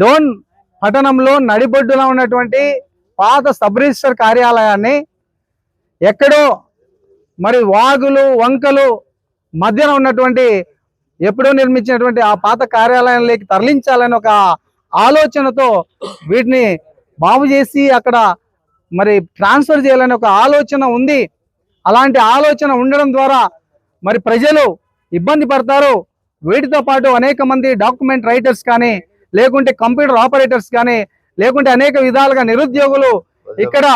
డోన్ పట్టణంలో నడిబొడ్డున ఉన్నటువంటి పాత సబ్ రిజిస్టర్ కార్యాలయాన్ని ఎక్కడో మరి వాగులు వంకలు మధ్యన ఉన్నటువంటి ఎప్పుడో నిర్మించినటువంటి ఆ పాత కార్యాలయంలోకి తరలించాలని ఒక ఆలోచనతో వీటిని బాగు చేసి అక్కడ మరి ట్రాన్స్ఫర్ చేయాలని ఒక ఆలోచన ఉంది. అలాంటి ఆలోచన ఉండడం ద్వారా మరి ప్రజలు ఇబ్బంది పడతారు. వీటితో పాటు అనేక మంది డాక్యుమెంట్ రైటర్స్ కానీ లేకుంటే కంప్యూటర్ ఆపరేటర్స్ కానీ లేకుంటే అనేక విధాలుగా నిరుద్యోగులు ఇక్కడ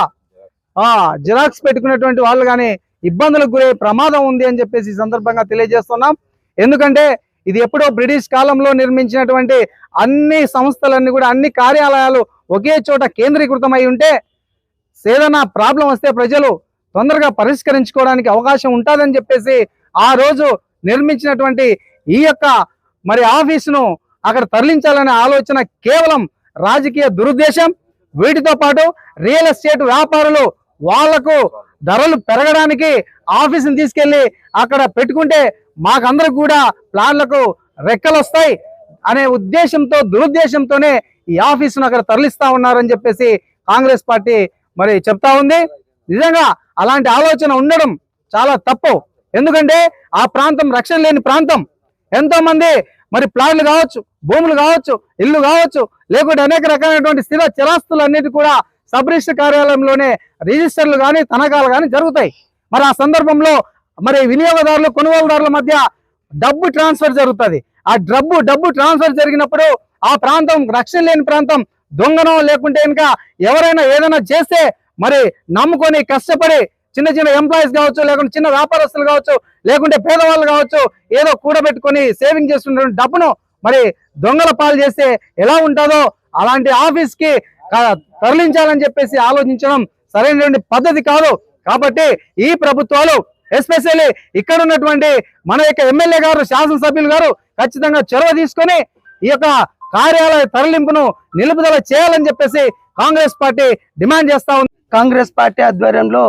జిరాక్స్ పెట్టుకున్నటువంటి వాళ్ళు కానీ ఇబ్బందులకు గురే ప్రమాదం ఉంది అని చెప్పేసి ఈ సందర్భంగా తెలియజేస్తున్నాం. ఎందుకంటే ఇది ఎప్పుడో బ్రిటిష్ కాలంలో నిర్మించినటువంటి అన్ని సంస్థలన్నీ కూడా అన్ని కార్యాలయాలు ఒకే చోట కేంద్రీకృతమై ఉంటే ఏదైనా ప్రాబ్లం వస్తే ప్రజలు తొందరగా పరిష్కరించుకోవడానికి అవకాశం ఉంటుందని చెప్పేసి ఆ రోజు నిర్మించినటువంటి ఈ యొక్క మరి ఆఫీసును అక్కడ తరలించాలనే ఆలోచన కేవలం రాజకీయ దురుద్దేశం. వీటితో పాటు రియల్ ఎస్టేట్ వ్యాపారులు వాళ్ళకు ధరలు పెరగడానికి ఆఫీసుని తీసుకెళ్ళి అక్కడ పెట్టుకుంటే మాకందరికి కూడా ప్లాన్లకు రెక్కలు వస్తాయి అనే ఉద్దేశంతో దురుద్దేశంతోనే ఈ ఆఫీసును అక్కడ తరలిస్తా ఉన్నారని చెప్పేసి కాంగ్రెస్ పార్టీ మరి చెప్తా ఉంది. నిజంగా అలాంటి ఆలోచన ఉండడం చాలా తప్పు. ఎందుకంటే ఆ ప్రాంతం రక్షణ లేని ప్రాంతం. ఎంతో మంది మరి ప్లాట్లు కావచ్చు భూములు కావచ్చు ఇల్లు కావచ్చు లేకుంటే అనేక రకాలైనటువంటి స్థిర చిరాస్తులన్నిటి కూడా సబ్ రిజిస్టర్ కార్యాలయంలోనే రిజిస్టర్లు కానీ తనఖాలు కానీ జరుగుతాయి. మరి ఆ సందర్భంలో మరి వినియోగదారులు కొనుగోలుదారుల మధ్య డబ్బు ట్రాన్స్ఫర్ జరుగుతుంది. ఆ డబ్బు డబ్బు ట్రాన్స్ఫర్ జరిగినప్పుడు ఆ ప్రాంతం రక్షణ లేని ప్రాంతం దొంగనం లేకుంటే ఇంకా ఎవరైనా ఏదైనా చేస్తే మరి నమ్ముకొని కష్టపడి చిన్న చిన్న ఎంప్లాయీస్ కావచ్చు లేకుంటే చిన్న వ్యాపారస్తులు కావచ్చు లేకుంటే పేదవాళ్ళు కావచ్చు ఏదో కూడబెట్టుకొని సేవింగ్ చేస్తున్న డబ్బును మరి దొంగల పాలు చేస్తే ఎలా ఉంటుందో అలాంటి ఆఫీస్కి తరలించాలని చెప్పేసి ఆలోచించడం సరైనటువంటి పద్ధతి కాదు. కాబట్టి ఈ ప్రభుత్వాలు ఎస్పెషల్లీ ఇక్కడ ఉన్నటువంటి మన యొక్క ఎమ్మెల్యే గారు శాసనసభ్యులు గారు ఖచ్చితంగా చొరవ తీసుకొని ఈ యొక్క కార్యాలయ తరలింపును నిలుపుదల చేయాలని చెప్పేసి కాంగ్రెస్ పార్టీ డిమాండ్ చేస్తా ఉంది. కాంగ్రెస్ పార్టీ ఆధ్వర్యంలో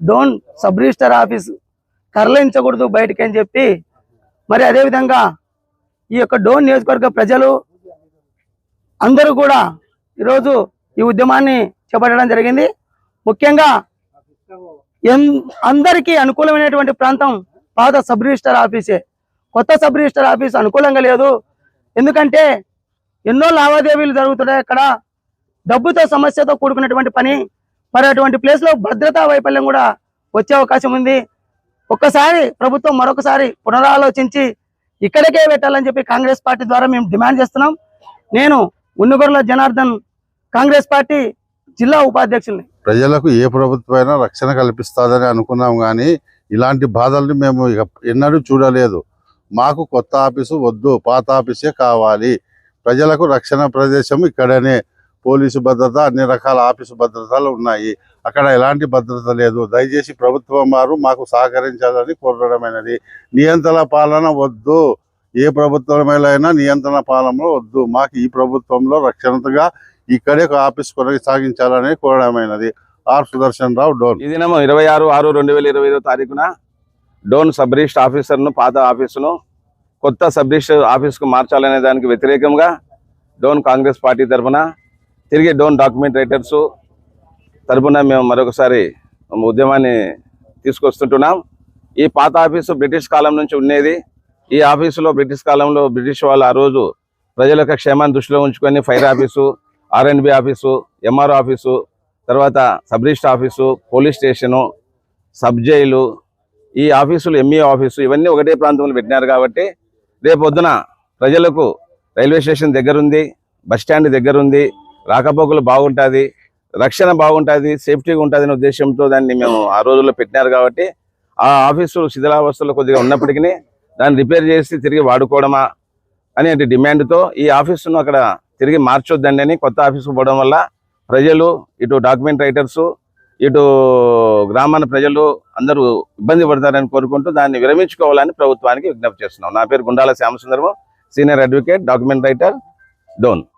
డోన్ సబ్ రిజిస్టర్ ఆఫీస్. తరలించకూడదు బయటికి అని చెప్పి. మరి అదేవిధంగా ఈ యొక్క డోన్ నియోజకవర్గ ప్రజలు అందరూ కూడా ఈరోజు ఈ ఉద్యమాన్ని చేపట్టడం జరిగింది. ముఖ్యంగా అందరికీ అనుకూలమైనటువంటి ప్రాంతం పాత సబ్ రిజిస్టర్ ఆఫీసే. కొత్త సబ్ రిజిస్టర్ ఆఫీస్ అనుకూలంగా లేదు. ఎందుకంటే ఎన్నో లావాదేవీలు జరుగుతున్నాయి. అక్కడ డబ్బుతో సమస్యతో కూడుకున్నటువంటి పని మరి అటువంటి ప్లేస్లో భద్రతా వైఫల్యం కూడా వచ్చే అవకాశం ఉంది. ఒక్కసారి ప్రభుత్వం మరొకసారి పునరాలోచించి ఇక్కడికే పెట్టాలని చెప్పి కాంగ్రెస్ పార్టీ ద్వారా మేము డిమాండ్ చేస్తున్నాం. నేను ఉన్నగొర్ల జనార్దన్ కాంగ్రెస్ పార్టీ జిల్లా ఉపాధ్యక్షుల్ని. ప్రజలకు ఏ ప్రభుత్వమైనా రక్షణ కల్పిస్తుందని అనుకున్నాం కానీ ఇలాంటి బాధల్ని మేము ఇక ఎన్నడూ చూడలేదు. మాకు కొత్త ఆఫీసు వద్దు పాత ఆఫీసే కావాలి. ప్రజలకు రక్షణ ప్రదేశం ఇక్కడనే. పోలీసు భద్రత అన్ని రకాల ఆఫీసు భద్రతలు ఉన్నాయి. అక్కడ ఎలాంటి భద్రత లేదు. దయచేసి ప్రభుత్వం వారు మాకు సహకరించాలని కోరడమైనది నియంత్రణ పాలన వద్దు. ఏ ప్రభుత్వమైనా నియంత్రణ పాలన వద్దు. మాకు ఈ ప్రభుత్వంలో రక్షణగా ఇక్కడే ఒక ఆఫీస్ కొనసాగించాలని కోరడమైనది ఆర్ సుదర్శన్ రావు డోన్. ఈ దినం ఇరవై ఆరు ఆరు రెండు వేల ఇరవై ఐదో తారీఖున డోన్ సబ్ రిజిస్టర్ ఆఫీసర్ను పాత ఆఫీసును కొత్త సబ్ రిజిస్టర్ ఆఫీస్కు మార్చాలనే దానికి వ్యతిరేకంగా డోన్ కాంగ్రెస్ పార్టీ తరఫున తిరిగి డోన్ డాక్యుమెంట్ రైటర్స్ తరఫున మేము మరొకసారి ఉద్యమాన్ని తీసుకొస్తుంటున్నాం. ఈ పాత ఆఫీసు బ్రిటిష్ కాలం నుంచి ఉండేది. ఈ ఆఫీసులో బ్రిటిష్ కాలంలో బ్రిటిష్ వాళ్ళు ఆ రోజు ప్రజల యొక్క క్షేమాన్ని దృష్టిలో ఉంచుకొని fire office R and B office MR office తర్వాత sub registrar office police station sub jail ఈ ఆఫీసులు ఎంఈ ఆఫీసు ఇవన్నీ ఒకటే ప్రాంతంలో పెట్టినారు కాబట్టి రేపు ప్రజలకు రైల్వే స్టేషన్ దగ్గరుంది బస్ స్టాండ్ దగ్గరుంది రాకపోకలు బాగుంటుంది రక్షణ బాగుంటుంది సేఫ్టీగా ఉంటుంది అనే ఉద్దేశంతో దాన్ని మేము ఆ రోజుల్లో పెట్టినారు కాబట్టి ఆ ఆఫీసు శిథిలావస్థలో కొద్దిగా ఉన్నప్పటికీ దాన్ని రిపేర్ చేసి తిరిగి వాడుకోవడమా అనే డిమాండ్తో ఈ ఆఫీసును అక్కడ తిరిగి మార్చొద్దండి అని కొత్త ఆఫీసు పోవడం వల్ల ప్రజలు ఇటు డాక్యుమెంట్ రైటర్స్ ఇటు గ్రామాల ప్రజలు అందరూ ఇబ్బంది పడతారని కోరుకుంటూ దాన్ని విరమించుకోవాలని ప్రభుత్వానికి విజ్ఞప్తి చేస్తున్నాం. నా పేరు Gundala Shyamasundaram senior advocate document writer Dhone.